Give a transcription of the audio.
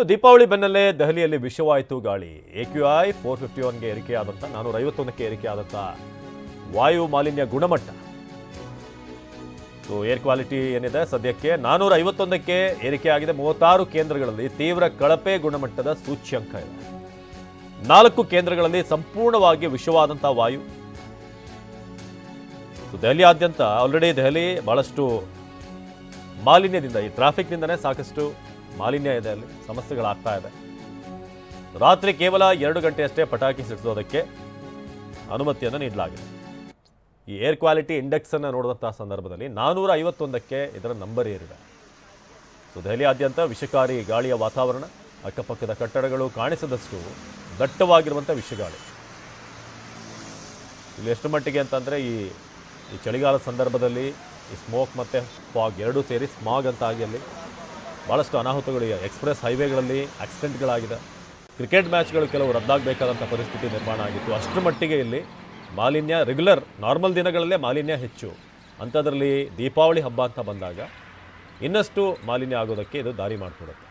ಇನ್ನು ದೀಪಾವಳಿ ಬೆನ್ನಲ್ಲೇ ದೆಹಲಿಯಲ್ಲಿ ವಿಷವಾಯಿತು ಗಾಳಿ. A Q I four fifty ಒನ್ಗೆ ಏರಿಕೆಯಾದಂಥ ನಾನೂರ ಐವತ್ತೊಂದಕ್ಕೆ ಏರಿಕೆಯಾದಂಥ ವಾಯು ಮಾಲಿನ್ಯ ಗುಣಮಟ್ಟ. ಸೊ ಏರ್ ಕ್ವಾಲಿಟಿ ಏನಿದೆ? ಸದ್ಯಕ್ಕೆ ನಾನೂರ ಐವತ್ತೊಂದಕ್ಕೆ ಏರಿಕೆಯಾಗಿದೆ. ಮೂವತ್ತಾರು ಕೇಂದ್ರಗಳಲ್ಲಿ ತೀವ್ರ ಕಳಪೆ ಗುಣಮಟ್ಟದ ಸೂಚ್ಯಂಕ ಇದೆ. ನಾಲ್ಕು ಕೇಂದ್ರಗಳಲ್ಲಿ ಸಂಪೂರ್ಣವಾಗಿ ವಿಷವಾದಂಥ ವಾಯು. ಸೊ ದೆಹಲಿಯಾದ್ಯಂತ ಆಲ್ರೆಡಿ ದೆಹಲಿ ಬಹಳಷ್ಟು ಮಾಲಿನ್ಯದಿಂದ ಈ ಟ್ರಾಫಿಕ್ನಿಂದನೇ ಸಾಕಷ್ಟು ಮಾಲಿನ್ಯ ಇದೆ ಅಲ್ಲಿ, ಸಮಸ್ಯೆಗಳಾಗ್ತಾ ಇದೆ. ರಾತ್ರಿ ಕೇವಲ ಎರಡು ಗಂಟೆಯಷ್ಟೇ ಪಟಾಕಿ ಸಿಡಿಸೋದಕ್ಕೆ ಅನುಮತಿಯನ್ನು ನೀಡಲಾಗಿದೆ. ಈ ಏರ್ ಕ್ವಾಲಿಟಿ ಇಂಡೆಕ್ಸ್ ಅನ್ನು ನೋಡಿದಂತಹ ಸಂದರ್ಭದಲ್ಲಿ ನಾನೂರ ಐವತ್ತೊಂದಕ್ಕೆ ಇದರ ನಂಬರ್ ಏರಿದೆ. ಸೊ ದೆಹಲಿಯಾದ್ಯಂತ ವಿಷಕಾರಿ ಗಾಳಿಯ ವಾತಾವರಣ, ಅಕ್ಕಪಕ್ಕದ ಕಟ್ಟಡಗಳು ಕಾಣಿಸದಷ್ಟು ದಟ್ಟವಾಗಿರುವಂಥ ವಿಷಗಾಳಿ. ಇಲ್ಲಿ ಎಷ್ಟು ಮಟ್ಟಿಗೆ ಅಂತಂದರೆ ಈ ಈ ಚಳಿಗಾಲದ ಸಂದರ್ಭದಲ್ಲಿ ಈ ಸ್ಮೋಕ್ ಮತ್ತು ಫಾಗ್ ಎರಡೂ ಸೇರಿ ಸ್ಮಾಗ್ ಅಂತ ಆಗಿ ಅಲ್ಲಿ ಭಾಳಷ್ಟು ಅನಾಹುತಗಳು ಎಕ್ಸ್ಪ್ರೆಸ್ ಹೈವೇಗಳಲ್ಲಿ ಆಕ್ಸಿಡೆಂಟ್ಗಳಾಗಿದೆ. ಕ್ರಿಕೆಟ್ ಮ್ಯಾಚ್ಗಳು ಕೆಲವು ರದ್ದಾಗಬೇಕಾದಂಥ ಪರಿಸ್ಥಿತಿ ನಿರ್ಮಾಣ ಆಗಿತ್ತು. ಅಷ್ಟರ ಮಟ್ಟಿಗೆ ಇಲ್ಲಿ ಮಾಲಿನ್ಯ ರೆಗ್ಯುಲರ್, ನಾರ್ಮಲ್ ದಿನಗಳಲ್ಲೇ ಮಾಲಿನ್ಯ ಹೆಚ್ಚು. ಅಂಥದ್ರಲ್ಲಿ ದೀಪಾವಳಿ ಹಬ್ಬ ಅಂತ ಬಂದಾಗ ಇನ್ನಷ್ಟು ಮಾಲಿನ್ಯ ಆಗೋದಕ್ಕೆ ಇದು ದಾರಿ ಮಾಡಿಕೊಡುತ್ತೆ.